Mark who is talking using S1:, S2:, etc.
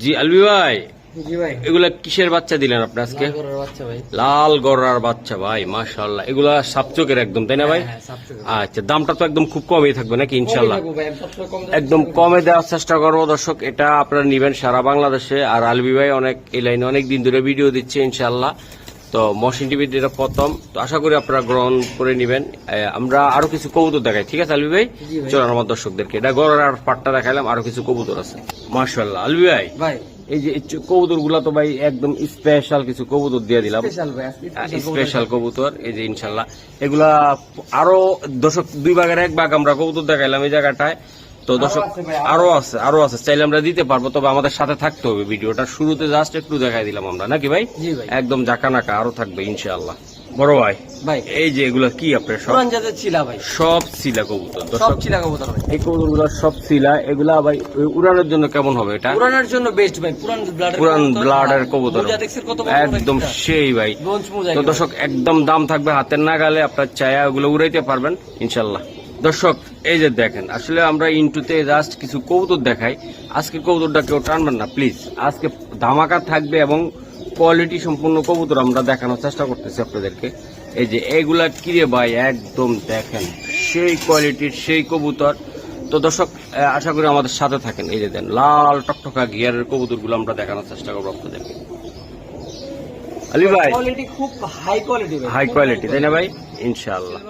S1: জি আলবি ভাই। এগুলা কিসের বাচ্চা দিলেন আপনি আজকে?
S2: লাল গরুর বাচ্চা ভাই।
S1: লাল গড়ার বাচ্চা ভাই মাশাআল্লাহ। এগুলা সাপচকের একদম তাই না ভাই?
S2: হ্যাঁ, টাকা।
S1: আচ্ছা দামটা তো একদম খুব কমই থাকবে নাকি ইনশাল্লাহ একদম কমে দেওয়ার চেষ্টা করব। দর্শক এটা আপনারা নিবেন সারা বাংলাদেশে। আর আলবি ভাই অনেক এই লাইনে অনেক দিন ধরে ভিডিও দিচ্ছে ইনশাল্লাহ তো মশিন টিভির এটা প্রথম তো আশা করি আপনারা গ্রহণ করে নিবেন। আমরা আরও কিছু কবুতর দেখাই ঠিক আছে আলবি ভাই। চলুন আমার দর্শকদেরকে। এটা গড়ের আর পাটটা দেখাইলাম আরও কিছু কবুতর আছে। মার্শাল্লাহ আলবি ভাই?
S2: ভাই।
S1: এই যে কবুতরগুলা তো ভাই একদম স্পেশাল কিছু কবুতর দিয়ে দিলাম।
S2: কবুতর।
S1: স্পেশাল কবুতর এই যে ইনশাল্লাহ এগুলা আরও দশক দুই ভাগের এক ভাগ আমরা কবুতর দেখাইলাম এই জায়গাটায়। তো দর্শক আরও আছে। আরও আছে। চাইলে আমরা দিতে পারব তবে আমাদের সাথে থাকতে হবে ভিডিওটা। শুরুতে জাস্ট একটু দেখাই দিলাম আমরা নাকি ভাই? একদম জাকা নাকা আরও থাকবে ইনশাআল্লাহ। বড় ভাই
S2: ভাই।
S1: এই যে এগুলা কি আপনার সব?
S2: ভাই।
S1: কবুতর
S2: সব কবুতর ভাই।
S1: এই কবুতরগুলা সব এগুলা ভাই উড়ানোর জন্য কেমন হবে এটা?
S2: পুরানোর জন্য বেস্ট ভাই পুরান ব্লাডের
S1: পুরান ব্লাডের কবুতর। একদম সেই ভাই। তো দর্শক একদম দাম থাকবে হাতের নাগালে আপনার চায়া ওগুলো উড়াইতে পারবেন ইনশাল্লাহ দর্শক এই যে দেখেন আসলে আমরা ইন্টুতে জাস্ট কিছু কবুতর দেখাই। আজকে কবুতরটা কেউ টানবেন না প্লিজ আজকে ধামাকা থাকবে এবং কোয়ালিটি সম্পূর্ণ কবুতর আমরা দেখানোর চেষ্টা করতেছি আপনাদেরকে। এই যে এইগুলা কিরে ভাই একদম দেখেন সেই কোয়ালিটির সেই কবুতর। তো দর্শক আশা করি আমাদের সাথে থাকেন। এই যে দেন লাল টকটকা গিয়ারের কবুতরগুলো আমরা দেখানোর চেষ্টা করব আপনাদেরকে। আলী ভাই।
S2: কোয়ালিটি খুব হাই কোয়ালিটি
S1: হাই কোয়ালিটি তাই না ভাই? ইনশাআল্লাহ।